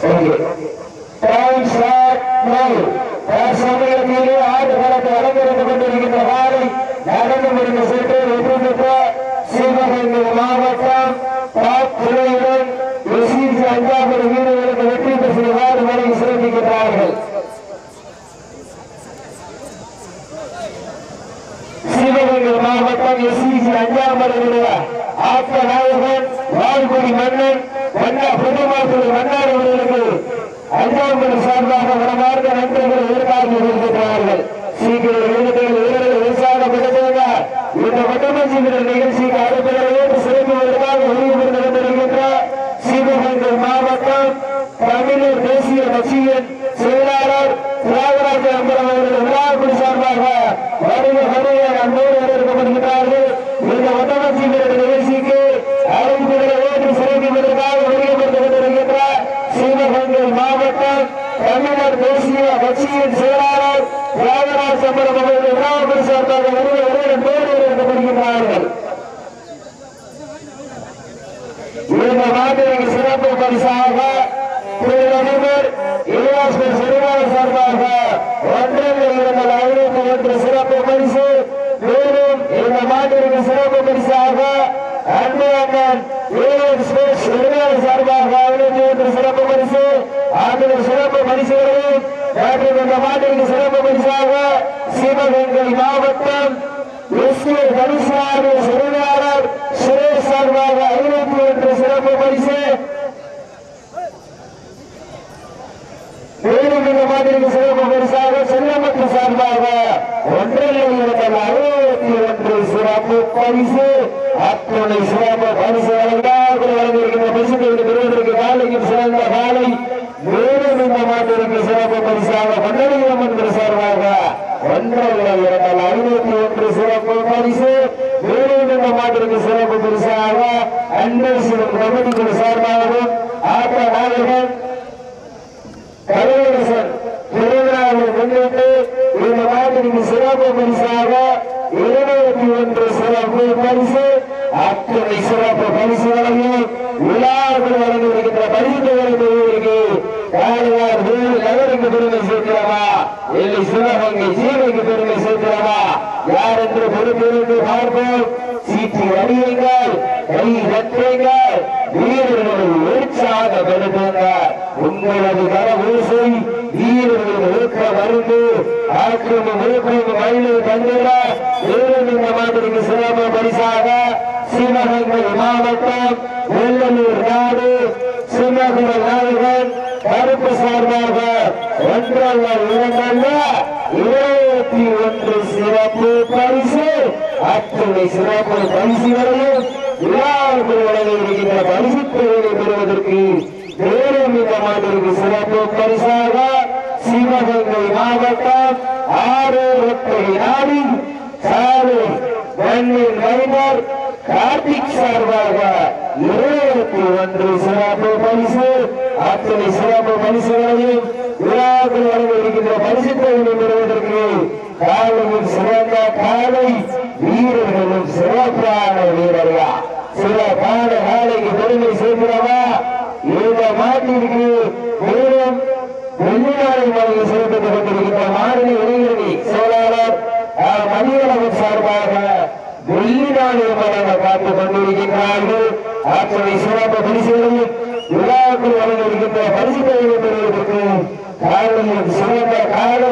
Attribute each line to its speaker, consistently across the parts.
Speaker 1: Okay time start now தற்சமயத்திலே ஆடுகளத்தை அலங்கரித்துக் கொண்டிருக்கின்ற காலை நடந்து முடிந்த சென்று வெற்றி பெற்ற சிவகங்கை மாவட்டம் டாப் துறையுடன் எஸ்இசி அஞ்சாவது வீரர்களுக்கு வெற்றி பெற்று ஆடுகளை சிறப்பிக்கின்றார்கள் சிவகங்கை மாவட்டம் எஸ்இசி அஞ்சாவது ஆத்த நாயகன் வாழ்குடி மன்னன் வண்ணா புதுமாத்துறை மன்னார் அவர்களுக்கு அஞ்சாவது சார்பாக மனமார்ந்த நண்பர்கள் எதிர்பார்த்து வருகின்றார்கள் சீக்கிரம் வீரர்கள் இந்த மட்டமஞ்சி வீரர் நிகழ்ச்சிக்கு அடுத்த Deus, Deus, Deus. ஒன்றில் அறுபத்தி ஒன்று சிறப்பு பரிசு. அத்துணை சிறப்பு பரிசு வழங்காமல் வழங்கியிருக்கின்ற பரிசுகளுக்கு பெறுவதற்கு காலையும் சிறந்த காலை மேலும் இந்த மாட்டிற்கு சிறப்பு பரிசாக பண்டரியம் என்று சார்பாக ஒன்றில் இருந்த ஐநூத்தி ஒன்று சிறப்பு பரிசு மேலும் இந்த மாட்டிற்கு சிறப்பு பரிசாக அன்பை சிவன் கமிட்டிகள் சார்பாகவும் ஆட்ட நாயகன் கலையரசன் திருவிழாவை முன்னிட்டு இந்த நாட்டிற்கு சிறப்பு பரிசாக இருபத்தி ஒன்று சிறப்பு பரிசு அத்தனை சிறப்பு பரிசுகளையும் விழாக்கள் வழங்கியிருக்கின்ற பரிசுகளை பெறுவதற்கு காலையார் வேறு நகருக்கு பெருமை சேர்க்கிறவா? இல்லை சிவகங்கை ஜீவைக்கு பெருமை சேர்க்கிறவா? யார் என்று பொறுப்பிருந்து பார்ப்போம். சீட்டி அறியுங்கள் கை கட்டுங்கள் வீரர்களை உற்சாக உற்சாகப்படுத்துங்கள் உங்களது கர ஊசை வீரர்கள் ஊக்க மருந்து ஆக்கிரமம் ஊக்கம் மயிலை தந்திர மேலும் இந்த மாதிரிக்கு சிரம பரிசாக சிவகங்கை மாவட்டம் வெள்ளலூர் நாடு சிவகும நாயகன் கருப்பு சார்பாக ஒன்றல்ல இரண்டல்ல இருபத்தி ஒன்று சிறப்பு பரிசு. அத்தனை சிறப்பு பரிசுகளையும் விழாவுக்கு வழங்க இருக்கின்ற பரிசு தொகையை பெறுவதற்கு மேலும் இந்த மாதிரிக்கு சிறப்பு பரிசாக சிவகங்கை மாவட்டம் ஆறு ஒற்றை நாடி சாலை மண்ணின் மைனர் கார்த்திக் சார்பாக இருபத்தி ஒன்று சிறப்பு பரிசு அத்தனை சிறப்பு பரிசுகளையும் விழாக்கள் வழங்க இருக்கின்ற பரிசு தொகையை பெறுவதற்கு காலையில் சிறந்த காலை வீரர்களும் சிறப்பான வீரர்களா சிறப்பான காலைக்கு பெருமை சேர்க்கிறவா இந்த மாட்டிற்கு மேலும் வெள்ளிநாளை மலையை சிறப்பித்துக் கொண்டிருக்கின்ற மாநில இளைஞரணி செயலாளர் ஆர். சார்பாக வெள்ளிநாளை மலையை காத்துக் கொண்டிருக்கின்றார்கள் அத்தனை சிறப்பு பரிசுகளையும் விழாவுக்குள் வழங்க இருக்கின்ற பரிசு தொகையை பெறுவதற்கு காலையில் சிறந்த காலை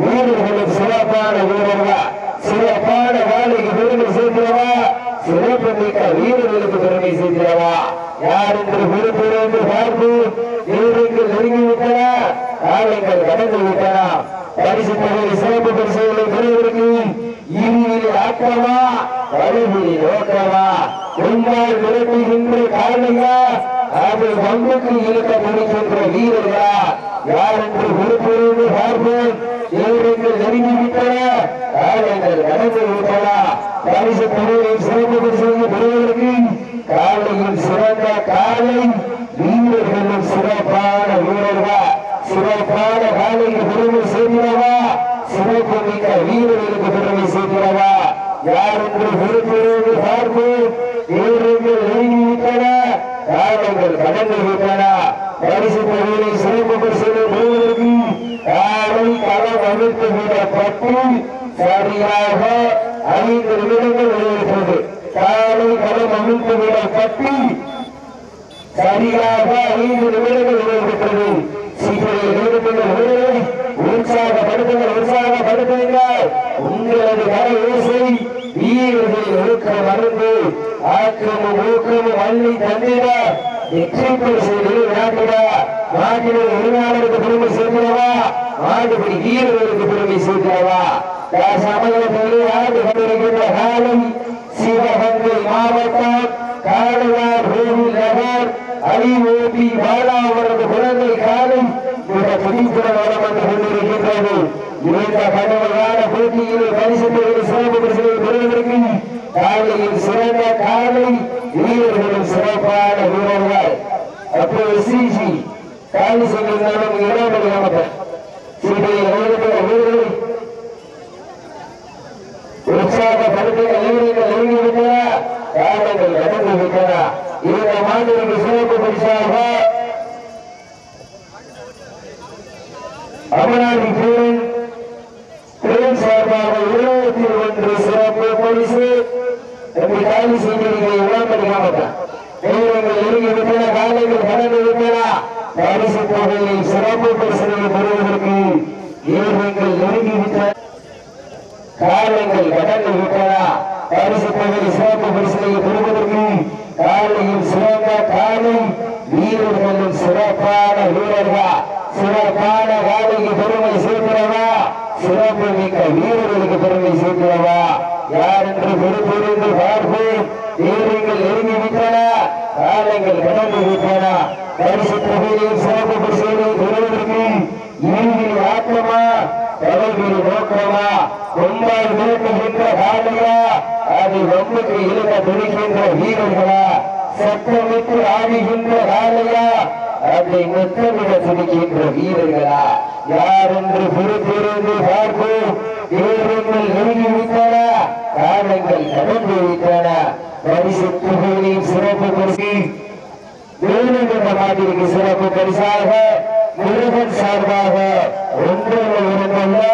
Speaker 1: வீரர்களும் சிறப்பான வீரர்களா. சிறப்பான வேலைக்கு பெருமை சேர்க்கிறவா? சிறப்பு மிக்க வீரர்களுக்கு பெருமை சேர்க்கிறவா? யார் என்று பொறுப்பிருந்து பார்த்து வீரர்கள் நெருங்கிவிட்டன காலங்கள் கடந்து விட்டன? பரிசு தொகை சிறப்பு பரிசுகளை பெறுவதற்கு இறுதியில் ஆக்கமா? வலுவில் நோக்கமா? உங்கள் விரட்டுகின்ற காலையா அது பங்குக்கு இழுக்க முடிக்கின்ற வீரர்களா? யார் என்று உறுப்பினர் பார்ப்போம். வீரர்கள் நெருங்கிவிட்டன காலங்கள் கடந்து விட்டன. பரிசு பொருளை சிறப்பு பரிசுகளை பெறுவதற்கு காலையில் சிறந்த காலை வீரர்களும் சிறப்பான வீரர்களா? சிறப்பான காலைக்கு பெருமை சேர்க்கிறவா? சிறப்பு மிக்க வீரர்களுக்கு பெருமை சேர்க்கிறவா? யார் என்று உறுப்பினர் பார்ப்போம். அரசு பள்ளியை சிறப்பு செய்வதற்கு யாரும் களம் அமைத்து விடப்பட்டு சரியாக ஐந்து நிமிடங்கள் வெளியிட்டது யாரும் களம் அமைத்து விடப்பட்டு சரியாக ஐந்து நிமிடங்கள் வெளியிட்டது உற்சாகப்படுத்துங்கள் உற்சாகப்படுத்துங்கள். உங்களது கரை ஓசை வீரர்கள் ஊக்கம் அருந்து ஆக்கமும் ஊக்கமும் அள்ளி தந்திட வெற்றி பரிசு விளையாட்டினார் நாட்டினர் உரிமையாளருக்கு பெருமை சேர்க்கிறவா? நாடுபடி வீரர்களுக்கு பெருமை சேர்க்கிறவா? சமயத்தில் ஆண்டு கொண்டிருக்கின்ற காலம்? சிவகங்கை மாவட்டம் காளையார் கோவில் நகர் ஐஓபி பாலா அவரது குழந்தை காலை மிக துடிப்புடன் வளம் வந்து கொண்டிருக்கின்றது. இந்த கடுமையான போட்டியில் பரிசு பெறுவது சிறப்பு பரிசுகளை பெறுவதற்கு காலையில் சிறந்த காலை வீரர்களும் சிறப்பான வீரர்கள். அப்போது சிசி காலி சென்றிருந்தாலும் இளமணி அமைச்சர் உற்சாகப்படுத்த காரணங்கள் கடந்து விட்டன இந்த மாநிலக்கு சிறப்பு பரிசாக அமராதி பேரன் பேரன் சார்பாக இருபத்தி ஒன்று சிறப்பு பரிசு. எப்படி காலி செய்கிறீர்கள் இளம்படி மாவட்டம் நேரங்கள் இறங்கி விட்டன காலைகள் கடந்து விட்டன பரிசு சிறப்பு பரிசுகளை பெறுவதற்கு ஏழங்கள் நெருங்கி விட்டன காலங்கள் கடந்து விட்டதா பரிசு தொகையில் சிறப்பு பரிசுகளை பெறுவதற்கு காலையில் சிறந்த காலம் வீரர்களும் சிறப்பான வீரர்கள் சிறப்பான காலைக்கு பெருமை சேர்க்கிறவா சிறப்பு மிக்க வீரர்களுக்கு பெருமை சேர்க்கிறவா? யார் என்று பொறுப்பிருந்து பார்ப்போம். வீரர்கள் நெருங்கி விட்டன காலங்கள் கடந்து விட்டன பரிசு தொகையில் சிறப்பு பரிசுகளை பெறுவதற்கு இறுதியில் ஆக்கமா? தலைவில் நோக்கமா? கொம்பால் மிரட்டுகின்ற காலையா அது ஒன்றுக்கு இருக்க துணிக்கின்ற வீரர்களா? சத்தமிட்டு ஆடுகின்ற காலையா அதை முத்தமிட துணிக்கின்ற வீரர்களா? யார் என்று பொறுத்திருந்து பார்ப்போம். வீரர்கள் நெருங்கி விட்டன காலங்கள் கடந்து விட்டன பரிசு தொகையின் சிறப்பு பரிசு. வேணும் என்ற சிறப்பு பரிசாக முருகன் சார்பாக ஒன்றல்ல இரண்டல்ல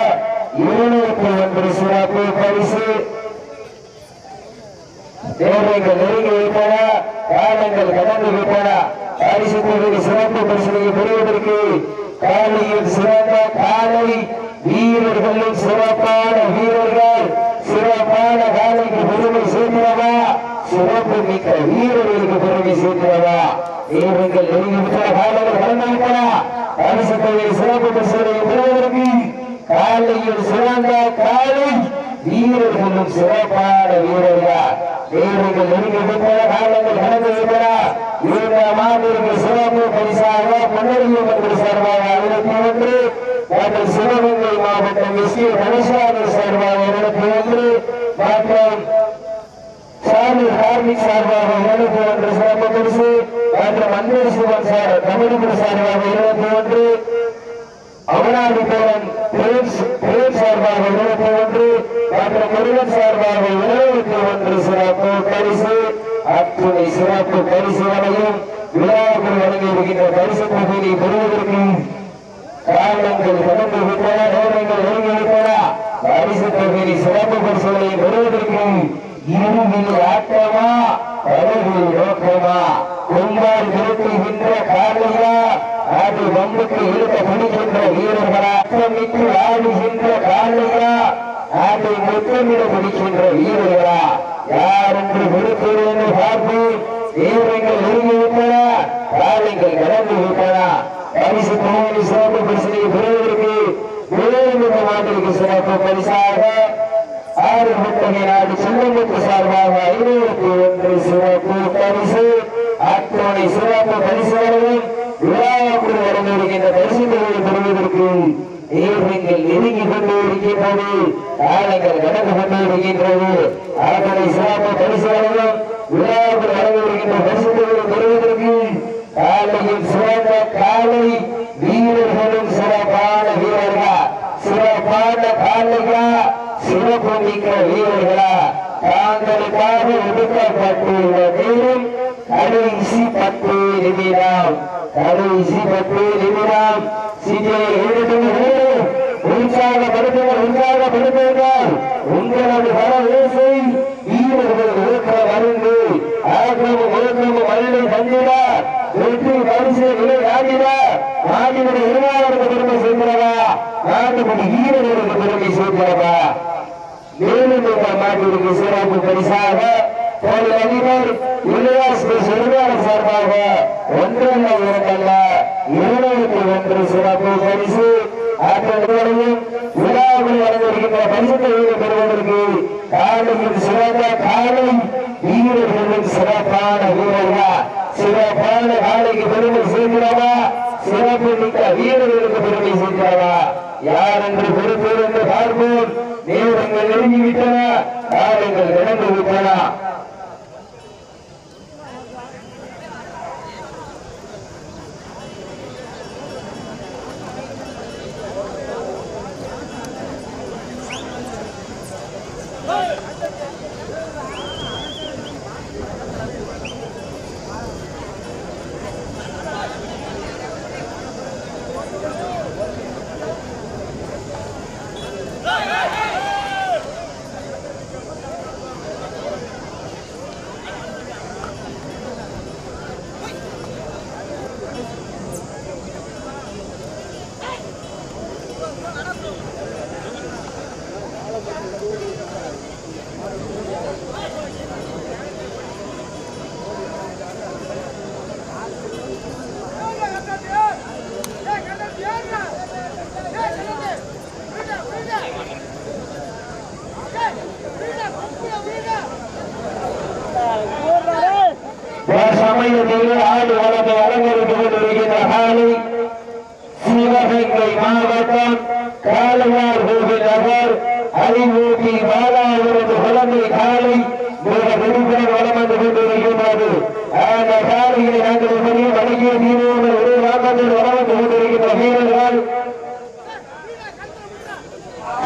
Speaker 1: இருநூற்றி ஒன்று சிறப்பு பரிசு. தேவைகள் நெருங்கி விட்டன காலங்கள் கடந்து விட்டன. பரிசு தொகுதி சிறப்பு பரிசுகளை பெறுவதற்கு காலையில் சிறந்த காலை வீரர்களும் சிறப்பான வீரர்கள் சிறப்பான காலைக்கு பெருமை சேர்க்கிறவா? சிறப்பு மிக்க வீரர்களுக்கு பெருமை சேர்க்கிறவா? வீரர்கள் நெருங்கிவிட்ட காலங்கள் கடந்து விட்டன சிறப்பு பரிசுகளை பெறுவதற்கு காலையில் சிறந்த காலை வீரர்களும் சிறப்பான வீரர்கள் வீரர்கள் நெருங்கிவிட்ட காலங்கள் கடந்து இந்த மாநிலக்கு சிறப்பு பரிசாக முன்னறியும் என்று சார்பாக இருபத்தி ஒன்று மற்றும் சிவகங்கை மாவட்டம் எஸ் கே கணேசாமி சார்பாக இருபத்தி ஒன்று மற்றும் சாமி கார்மிக் சார்பாக இருபத்தி ஒன்று சிறப்பு பரிசு மற்றும் அன்பர் சிவன் சார் தமிழ்குரு சார்பாக இருபத்தி ஒன்று அவனாதிபுரம் பிரேம் சார்பாக இருபத்தி ஒன்று மற்றும் முருகன் சார்பாக இருபத்தி ஒன்று சிறப்பு பரிசு அத்துணை சிறப்பு பரிசுகளையும் விழாவுக்கு வழங்கி இருக்கின்ற பரிசு தொகையை பெறுவதற்கு காரணங்கள் கடந்து விட்டன நேரங்கள் நெருங்கி விட்டன பரிசு தொகையை சிறப்பு பரிசுகளை பெறுவதற்கு இருவில் ஆட்டமா? அருகில் நோக்கமா? கும்பால் நிறுத்துகின்ற காலையா? அது வம்புக்கு இழுக்க பிடிக்கின்ற வீரர்களா? அற்றமிட்டு ஆடுகின்ற காலையா? அதை முத்தமிட பிடிக்கின்ற வீரர்களா? யார் என்று விடுக்கிறேன்னு பார்த்து வீரர்கள் நெருங்கி விட்டன காலைகள் கடந்து விட்டன பரிசு தொகுதி சிறப்பு பரிசனை பெறுவதற்கு வேறு மாட்டிற்கு சிறப்பு பரிசாக ஆறு முத்தகை நாடு செல்லமுத்து சார்பாக ஐநூறுக்கு ஒன்று சிறப்பு பரிசு அத்தனை சிறப்பு பரிசுகளையும் விழாவுக்கு வழங்கியிருக்கின்ற பரிசுகளை பெறுவதற்கு நேர்மைகள் நெருங்கி கொண்டு இருக்கின்றது காலங்கள் கொண்டு இருக்கின்றது சிறப்பு பரிசுகளையும் வழங்கியிருக்கின்ற பரிசுகளை பெறுவதற்கு காலையில் சிறந்த காலை வீரர்களும் சிறப்பான வீரர்கள் சிறப்பான காலையா சிறப்பு மிக்க வீரர்களா தாங்களுக்காக ஒதுக்கப்பட்டுள்ள நேரம் கடைசி பத்து நிமிடம் கடைசி பத்து நிமிடம் சிஜே எழுதுங்கள் உற்சாகப்படுத்துங்கள் உற்சாகப்படுத்துங்கள் வெற்றி பரிசு விலை ஆகிட நாட்டினுடைய இருவாளருக்கு பெருமை சேர்க்கிறவா நாட்டுப்படி வீரர்களுக்கு பெருமை சேர்க்கிறவா மேலும் இந்த மாட்டிற்கு சிறப்பு பரிசாக போலி அதிபர் இளையாஸ் சிறுவாளர் சார்பாக ஒன்றல்ல இரண்டல்ல இருநூத்தி ஒன்று சிறப்பு பரிசு ஆற்றலையும் விழாவில் வழங்கியிருக்கின்ற பரிசுத்தை பெறுவதற்கு காலையில் சிறந்த காலை வீரர்களும் சிறப்பான வீரர்களா? சிறப்பான காலைக்கு பெருமை சேர்க்கிறவா? சிறப்பு மிக்க வீரர்களுக்கு பெருமை சேர்க்கிறவா? யார் என்று பொறுப்பிருந்து பார்ப்போம். நேரங்கள் நெருங்கிவிட்டன காலங்கள் இழந்து விட்டன. சமயத்தில் ஆடு வளர்ந்து அலங்கரித்துக் கொண்டிருக்கின்ற காலை சிவகங்கை மாவட்டம் காளையார் கோவில் நகர் அறிவூட்டி பாலாவிரது குழந்தை காலை மிக விழிப்புடன் வளம் வந்து கொண்டிருக்கின்றது அந்த காலையை நாங்கள் பெரிய வழங்கிய தீர்வுகள் ஒரே வாக்கத்தில் வளம் வந்து கொண்டிருக்கின்ற வீரர்கள்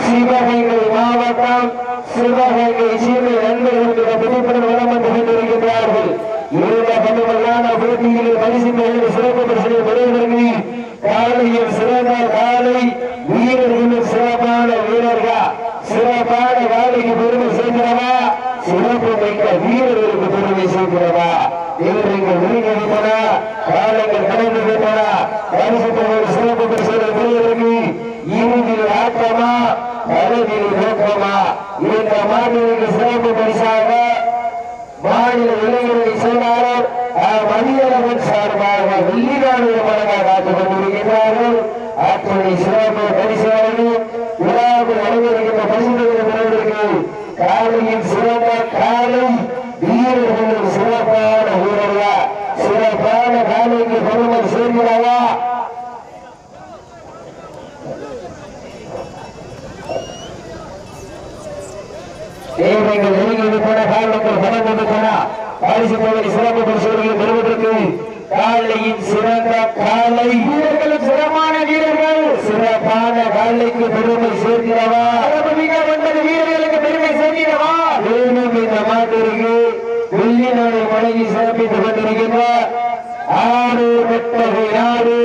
Speaker 1: சிவகங்கை மாவட்டம் சிவகங்கை சீமை நண்பர்களுடைய விழிப்புடன் வளம் வந்து கொண்டிருக்கின்றார்கள் இந்த பண்புகளான போட்டியில் பரிசு பெற்று சிறப்பு பரிசனை பெறுவதற்கு காலையில் சிறந்த காலை வீரர்களும் சிறப்பான வீரர்கள் சிறப்பான காலைக்கு பெருமை சேர்க்கிறவா சிறப்பு மிக்க வீரர்களுக்கு பெருமை சேர்க்கிறவா வீரர்கள் ஒருங்கிணைத்தன காலங்கள் கடந்து விட்டன பரிசு பெறுவது சிறப்பு பரிசுகளை பெறுவதற்கு இறுதியில் ஆட்டமா கருவில் நோக்கமா இந்த மாநிலங்களுக்கு சிறப்பு பரிசாக மாநில இளைஞரணி செயலாளர் மதியழகன் சார்பாக வெள்ளிநாடு மலராக காத்துக் கொண்டிருக்கிறார்கள் அத்துணை சிறப்பு பரிசாளர்கள் விழாவில் அனுமதிக்கின்ற பரிசுகளை பெறுவதற்கு காலையில் சிறந்த காலை வீரர்களும் சிறப்பான வீரர்கள் சிறப்பான காலைக்கு பெருமை சேர்கிறவா தேவைகள் நெருங்கிவிட்டன காலங்கள் கடந்துவிட்டன பரிசு தொகை சிறப்பு பரிசோதனை பெறுவதற்கு காலையின் சிறந்த காலை வீரர்களும் சிறப்பான வீரர்கள். சிறப்பான காலைக்கு பெருமை சேர்க்கிறவா? மிக ஒன்பது வீரர்களுக்கு பெருமை சேர்க்கிறவா? மேலும் இந்த மாட்டிற்கு வெள்ளி நாளை வழங்கி சிறப்பித்துக் கொண்டிருக்கின்ற ஆறு வெட்டகை நாடு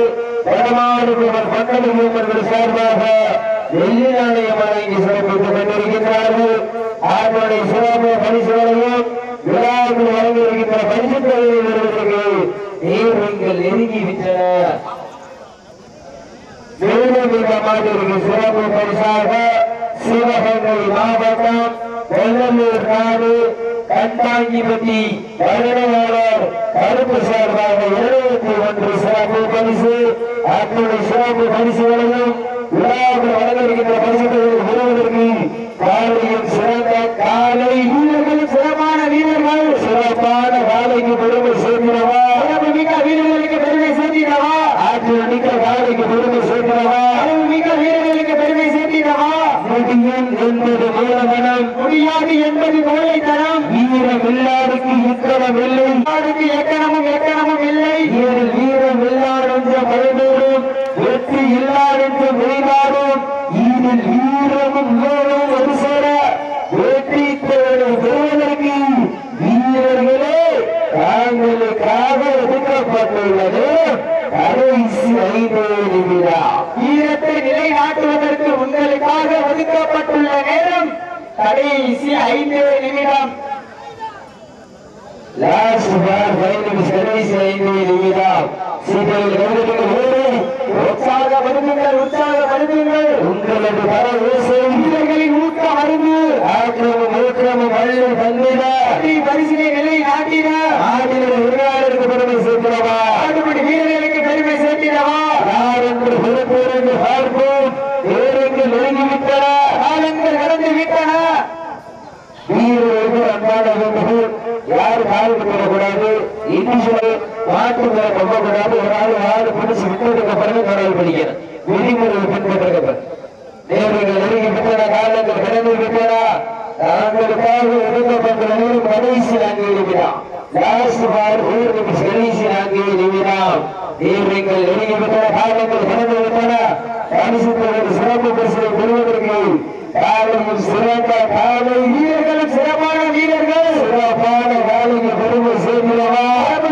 Speaker 1: வடமாடு பன்னெண்டு மூவர்கள் சார்பாக வழங்கி சிறப்பித்துக் கொண்டிருக்கின்றார்கள். அவர்களுடைய சிறப்பு பரிசுகளையும் விழாவில் வழங்கியிருக்கின்ற பரிசு தொகையை வருவதற்கு நேரங்கள் நெருங்கி விட்டன. மேலும் இந்த மாட்டிற்கு சிறப்பு பரிசாக சிவகங்கை மாவட்டம் வெள்ளலூர் நாடு கண்டாங்கிபட்டி வருடவாளர் கருப்பு சார்பாக இருபத்தி ஒன்று சிறப்பு பரிசு. அத்துடைய சிறப்பு பரிசுகளையும் விழாவில் வழங்கியிருக்கின்ற பரிசுகளை பெறுவதற்கு காலையும் சிறந்த காலை வீரர்களும் சிறப்பான வீரர்கள் சிறப்பான காலைக்கு பெருமை சேர்க்கிறவா சிறப்பு மிக்க வீரர்களுக்கு பெருமை சேர்க்கிறவா ஆற்றல் மிக்க காலைக்கு பெருமை சேர்க்கிறவா அறிவு மிக்க வீரர்களுக்கு பெருமை சேர்க்கிறவா முடியும் என்பது மூலமனம் முடியாது என்பது மூளைத்தனம் வீரம் இல்லாருக்கு இக்கணம் இல்லை இல்லாருக்கு எக்கணமும் எக்கணமும் இல்லை வீரர் வீரம் இல்லாதென்ற மறைந்தோடும் வெற்றி இல்லாதென்ற வெளிநாடும் இதில் வீரமும் வீரமும் ஒரு சேர வெற்றி தேவை பெறுவதற்கு வீரர்களே தாங்களுக்காக ஒதுக்கப்பட்டுள்ளது கடைசி ஐந்து நிமிடம் வீரத்தை நிலைநாட்டுவதற்கு உங்களுக்காக ஒதுக்கப்பட்டுள்ள நேரம் கடைசி ஐந்து நிமிடம். லாஸ்ட் பார் ஃபைனல் சர்வீஸ் ஐந்து நிமிடம். சீக்கிரம் கவனித்துக் ஓடி
Speaker 2: உற்சாகப்படுத்துங்கள் உற்சாகப்படுத்துங்கள்
Speaker 1: உங்களது பல ஓசை
Speaker 2: வீரர்களின் ஊக்க மருந்து
Speaker 1: ஆக்கிரமம் ஊக்கிரமம் வள்ளி தந்திட
Speaker 2: அடி பரிசினை நிலை நாட்டின
Speaker 1: ஆடினர் உரிமையாளருக்கு பெருமை சேர்க்கிறவா?
Speaker 2: வீரர்களுக்கு பெருமை சேர்த்திடவா
Speaker 1: யார் என்று பொறுப்பேர் என்று பார்ப்போம். நேரங்கள் நெருங்கிவிட்டன
Speaker 2: காலங்கள் கடந்து விட்டன.
Speaker 1: வீரர்களுக்கு அன்பான வேண்டுகோள் யாரும் கால் போடக்கூடாது இங்கிலீஷில் மாட்டு ஒரு ஆள் ஆறு பிடிச்சு விட்டதுக்கு பிறகு கடவுள் விதிமுறைகள் பின்பற்றப்படும் நேரங்கள் நெருங்கி விட்டன காலங்கள் கடந்து விட்டன. தாங்களுக்காக ஒதுக்கப்பட்ட நேரம் கடைசி நான்கு நிமிடம் லாஸ்ட் பார் ஒரு நிமிஷம் கடைசி நான்கு நிமிடம் நேரங்கள் நெருங்கி விட்டன காலங்கள் கடந்து விட்டன. பரிசு தொகை சிறப்பு பரிசனை பெறுவதற்கு சிறந்த காலை
Speaker 2: வீரர்களும் சிறப்பான வீரர்கள்.
Speaker 1: சிறப்பான காலைக்கு பெருமை சேர்க்கிறவா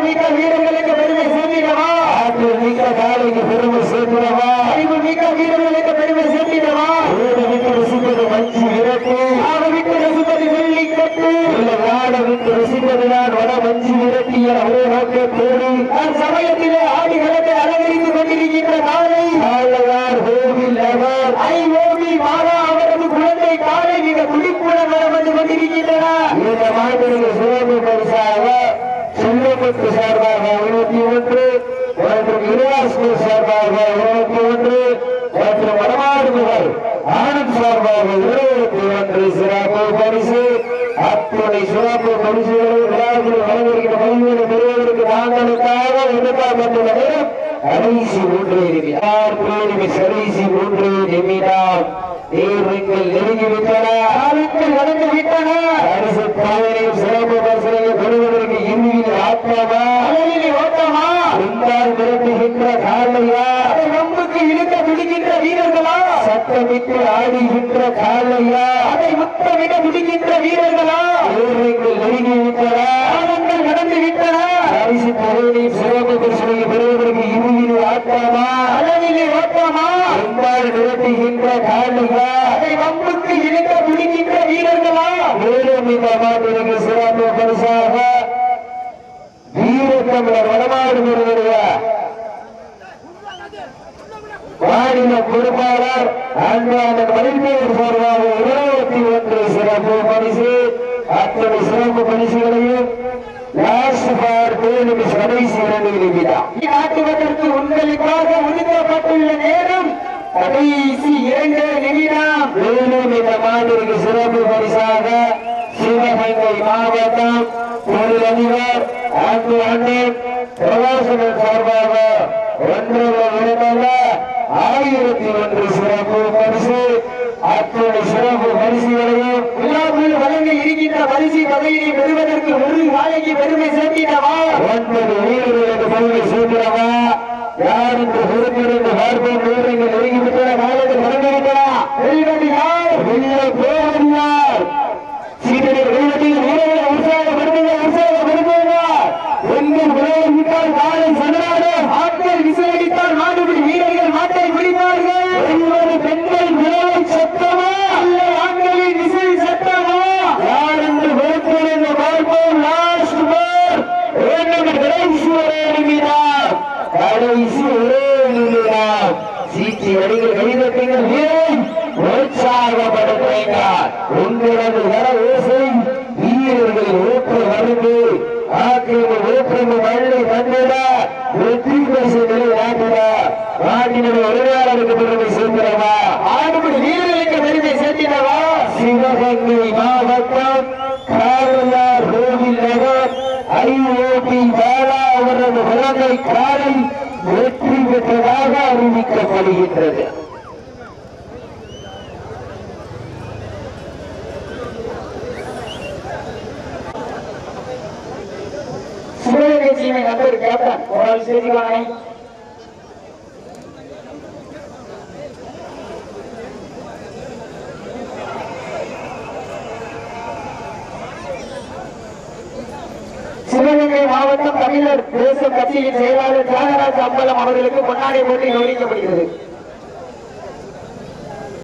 Speaker 2: மிக்க வீரர்களுக்கு பெருமை சேர்த்திடவா
Speaker 1: ஆற்றல் மிக்க காலைக்கு பெருமை சேர்க்கிறவா
Speaker 2: அறிவு மிக்க வீரர்களுக்கு பெருமை சேர்த்திடவா
Speaker 1: வீடு விட்டு ரசித்தது மஞ்சு விரட்டு.
Speaker 2: ஆக விட்டு ரசிப்பது வெள்ளி கட்டு.
Speaker 1: இல்ல நாட விட்டு நான் வட மஞ்சு ஒரே
Speaker 2: சமயத்திலே ஆடி களத்தை அலங்கரித்துக் கொண்டிருக்கின்ற காலை
Speaker 1: காலையார் கோவில் அவர்
Speaker 2: ஐஓபி மாதா அவரது குழந்தை காலை மிக துடிப்புடன் வரம் வந்து கொண்டிருக்கின்றன
Speaker 1: இந்த மாதிரி சிறப்பு பரிசாக செல்லப்பட்டு சார்பாக இருபத்தி ஒன்று மற்றும் யூனிவர்சிட்டி சார்பாக இருபத்தி ஒன்று மற்றும் வடமாடுகள் ஆனந்த் சார்பாக இருபத்தி ஒன்று சிறப்பு பரிசு. அத்துணை சிறப்பு பரிசுகளை விழாவில் வழங்கியிருக்கிற பரிசுகளை பெறுவதற்கு நாங்களுக்காக எதிர்பார்க்கப்பட்டுள்ள கடைசி மூன்று நிமிடம். கடைசி மூன்று நிமிடம்? நேரங்கள் நெருங்கிவிட்டன
Speaker 2: காலத்தில் கடந்து விட்டன
Speaker 1: அரசு பாதையில் சிறப்பு பரிசீலனை பெறுவதற்கு ஆத்மாவா
Speaker 2: அழகிலே ஓட்டமா?
Speaker 1: உண்டால் மிரட்டுகின்ற காலையா?
Speaker 2: நம்புக்கு இழுக்க துடிக்கின்ற வீரர்களா?
Speaker 1: சத்தமிட்டு ஆடுகின்ற காலையா?
Speaker 2: அதை முத்தமிட துடிக்கின்ற வீரர்களா?
Speaker 1: நேரங்கள் நெருங்கிவிட்டன
Speaker 2: காலங்கள் கடந்து விட்டன
Speaker 1: பரிசு தொகையில் சிறப்பு பரிசீலனை பெறுவதற்கு ஆத்மாவா
Speaker 2: அழகிலே ஓட்டமா
Speaker 1: உண்டால் மிரட்டுகின்ற காலையா
Speaker 2: அதை நம்புக்கு இழுக்க துடிக்கின்ற வீரர்களா?
Speaker 1: மேலும் இந்த மாட்டிற்கு சிறப்பு பரிசாக வீரத்தமிழர் வடமாடு பெறுகிறார் மாநில பொறுப்பாளர் அன்பாளர் மணிமேல் சார்பாக இருபத்தி ஒன்று சிறப்பு பரிசு. அத்தனை சிறப்பு பரிசுகளையும் லாஸ்ட் பார் தேர்வு கடைசி இரண்டு நிமிடம்
Speaker 2: நாட்டுவதற்கு உங்களுக்காக ஒதுக்கப்பட்டுள்ள நேரம் கடைசி இரண்டு நிமிடம்.
Speaker 1: மேலும் இந்த மாநிலக்கு சிறப்பு பரிசாக சிவகங்கை மாவட்டம் தொழிலதிபர் அன்பு அண்ணன் பிரகாசனன் சார்பாக ஒன்று இரண்டல்ல ஆயிரத்தி ஒன்று சிறப்பு பரிசு அத்தனை சிறப்பு பரிசுகளையும்
Speaker 2: விழாவில் வழங்க இருக்கின்ற பரிசு தொகையினை பெறுவதற்கு ஒரு நாளைக்கு பெருமை சேர்த்திடவா
Speaker 1: ஒன்பது வீரர்களுக்கு பெருமை சேர்க்கிறவா யார் என்று பொறுப்பிருந்து பார்ப்போம் வீரர்கள் நெருங்கிவிட்டன காலத்தில் தொடங்கிவிட்டன
Speaker 2: வெல்வது யார்
Speaker 1: வெளியே போவது யார் சீக்கிரம் வீரத்தில் வீரர்களை உற்சாகப்படுத்துங்க உற்சாகப்படுத்துங்க எங்கள் விளையாடிவிட்டால் காலை சதுராடும்
Speaker 2: ஆட்கள் விசிலடித்தால் மாடுபிடி வீரர்கள் மாட்டை பிடிப்பார்கள்
Speaker 1: ஒன்பது பெண்கள் விளையாடி சத்தமா
Speaker 2: அல்ல ஆண்களின் விசில் சத்தமா
Speaker 1: யார் என்று பொறுப்பிருந்து பார்ப்போம் லாஸ்ட் பார் வேண்டும் கடைசி ஒரே நிமிடம் கடைசி ஒரே நிமிடம் சீச்சி அடிகள் கைதட்டுங்கள் வீரரை உற்சாகப்படுத்துங்க உங்களது வர ஓசை வீரர்கள் ஊற்று மருந்து ஆக்கிரம ஊற்றம வள்ளி தந்திட வெற்றி பரிசு நிலை நாட்டிட நாட்டினுடைய உரிமையாளருக்கு பெருமை சேர்க்கிறவா
Speaker 2: ஆடுபிடி வீரர்களுக்கு பெருமை சேர்த்திடவா
Speaker 1: சிவகங்கை மாவட்டம் காரையார் கோவில் நகர் ஐஓபி பாலா அவரது குழந்தை காலை வெற்றி பெற்றதாக அறிவிக்கப்படுகின்றது.
Speaker 2: சிவகங்கை சீமை நண்பர் கேப்டன் ஒரு சிவகங்கை மாவட்டம் தமிழர் தேச கட்சியின் செயலாளர் தியாகராஜ அம்பலம் அவர்களுக்கு பொன்னாடை போட்டி கௌரவிக்கப்படுகிறது.